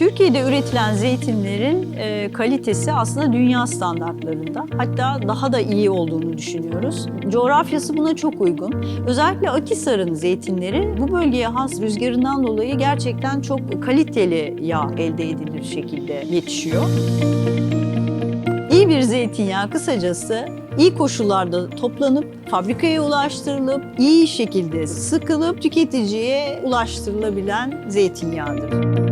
Türkiye'de üretilen zeytinlerin e, kalitesi aslında dünya standartlarında. Hatta daha da iyi olduğunu düşünüyoruz. Coğrafyası buna çok uygun. Özellikle Akisar'ın zeytinleri bu bölgeye has rüzgarından dolayı gerçekten çok kaliteli yağ elde edilir şekilde yetişiyor. İyi bir zeytinyağı kısacası iyi koşullarda toplanıp fabrikaya ulaştırılıp iyi şekilde sıkılıp tüketiciye ulaştırılabilen zeytinyağıdır.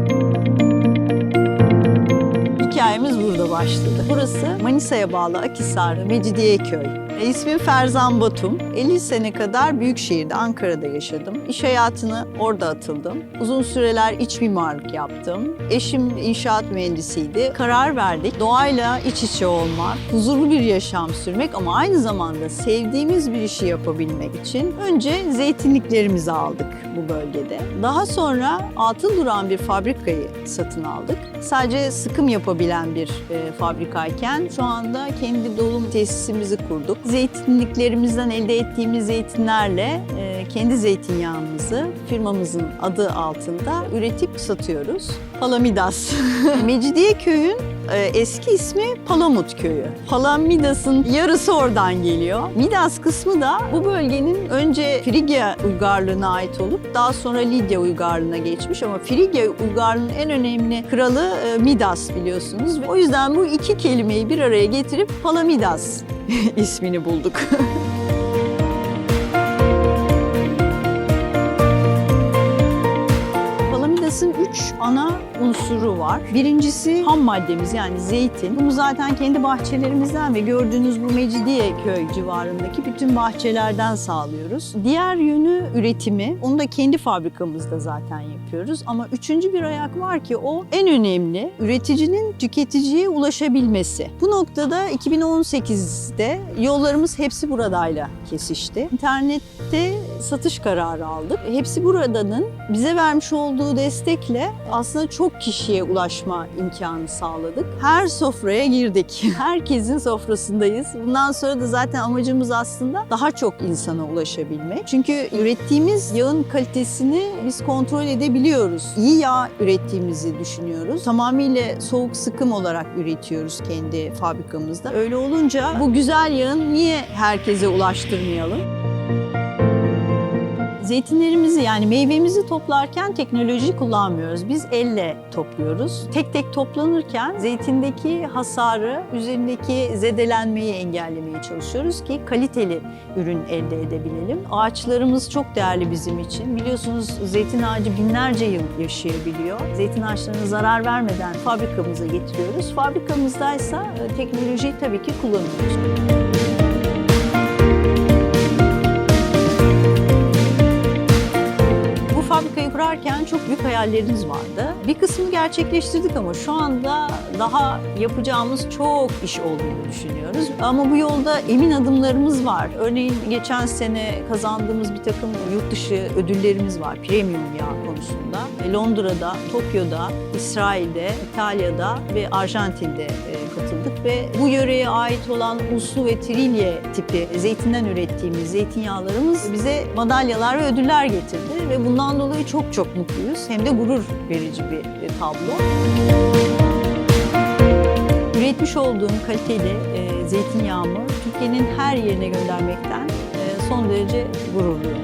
Hikayemiz burada başladı. Burası Manisa'ya bağlı Akisar, Mecidiyeköy. E, İsmim Ferzan Batum. 50 sene kadar Büyükşehir'de, Ankara'da yaşadım. İş hayatına orada atıldım. Uzun süreler iç mimarlık yaptım. Eşim inşaat mühendisiydi. Karar verdik. Doğayla iç içe olmak, huzurlu bir yaşam sürmek ama aynı zamanda sevdiğimiz bir işi yapabilmek için önce zeytinliklerimizi aldık bu bölgede. Daha sonra atıl duran bir fabrikayı satın aldık. Sadece sıkım yapabilen bir e, fabrikayken şu anda kendi dolum tesisimizi kurduk. Zeytinliklerimizden elde ettiğimiz zeytinlerle e, kendi zeytinyağımızı firmamızın adı altında üretip satıyoruz. Palamidas. Mecidiyeköy'ün e, eski ismi Palamut Köyü. Palamidas'ın yarısı oradan geliyor. Midas kısmı da bu bölgenin önce Frigya uygarlığına ait olup daha sonra Lidya uygarlığına geçmiş ama Frigya uygarlığının en önemli kralı e, Midas biliyorsunuz. O yüzden bu iki kelimeyi bir araya getirip Palamidas ismini bulduk. Palamidas'ın üç ana unsuru var. Birincisi ham maddemiz yani zeytin. Bunu zaten kendi bahçelerimizden ve gördüğünüz bu Mecidiyeköy civarındaki bütün bahçelerden sağlıyoruz. Diğer yönü üretimi. Onu da kendi fabrikamızda zaten yapıyoruz. Ama üçüncü bir ayak var ki o en önemli üreticinin tüketiciye ulaşabilmesi. Bu noktada 2018'de yollarımız hepsi buradayla kesişti. İnternette satış kararı aldık. Hepsi buradanın bize vermiş olduğu destekle aslında çok kişiye ulaşma imkanı sağladık. Her sofraya girdik. Herkesin sofrasındayız. Bundan sonra da zaten amacımız aslında daha çok insana ulaşabilmek. Çünkü ürettiğimiz yağın kalitesini biz kontrol edebiliyoruz. İyi yağ ürettiğimizi düşünüyoruz. Tamamıyla soğuk sıkım olarak üretiyoruz kendi fabrikamızda. Öyle olunca bu güzel yağın niye herkese ulaştırmayalım? Zeytinlerimizi yani meyvemizi toplarken teknoloji kullanmıyoruz. Biz elle topluyoruz. Tek tek toplanırken zeytindeki hasarı, üzerindeki zedelenmeyi engellemeye çalışıyoruz ki kaliteli ürün elde edebilelim. Ağaçlarımız çok değerli bizim için. Biliyorsunuz zeytin ağacı binlerce yıl yaşayabiliyor. Zeytin ağaçlarına zarar vermeden fabrikamıza getiriyoruz. Fabrikamızdaysa e, teknolojiyi tabii ki kullanıyoruz. Hayallerimiz vardı. Bir kısmını gerçekleştirdik ama şu anda daha yapacağımız çok iş olduğunu düşünüyoruz. Ama bu yolda emin adımlarımız var. Örneğin geçen sene kazandığımız bir takım yurt dışı ödüllerimiz var premium yağ konusunda. E, Londra'da, Tokyo'da, İsrail'de, İtalya'da ve Arjantin'de e, katıldık ve bu yöreye ait olan uslu ve trilye tipi zeytinden ürettiğimiz zeytinyağlarımız bize madalyalar ve ödüller getirdi ve bundan dolayı çok çok mutluyuz. Hem de gurur verici bir e, tablo. Üretmiş olduğum kaliteli e, zeytinyağımı Türkiye'nin her yerine göndermekten e, son derece gururluyum.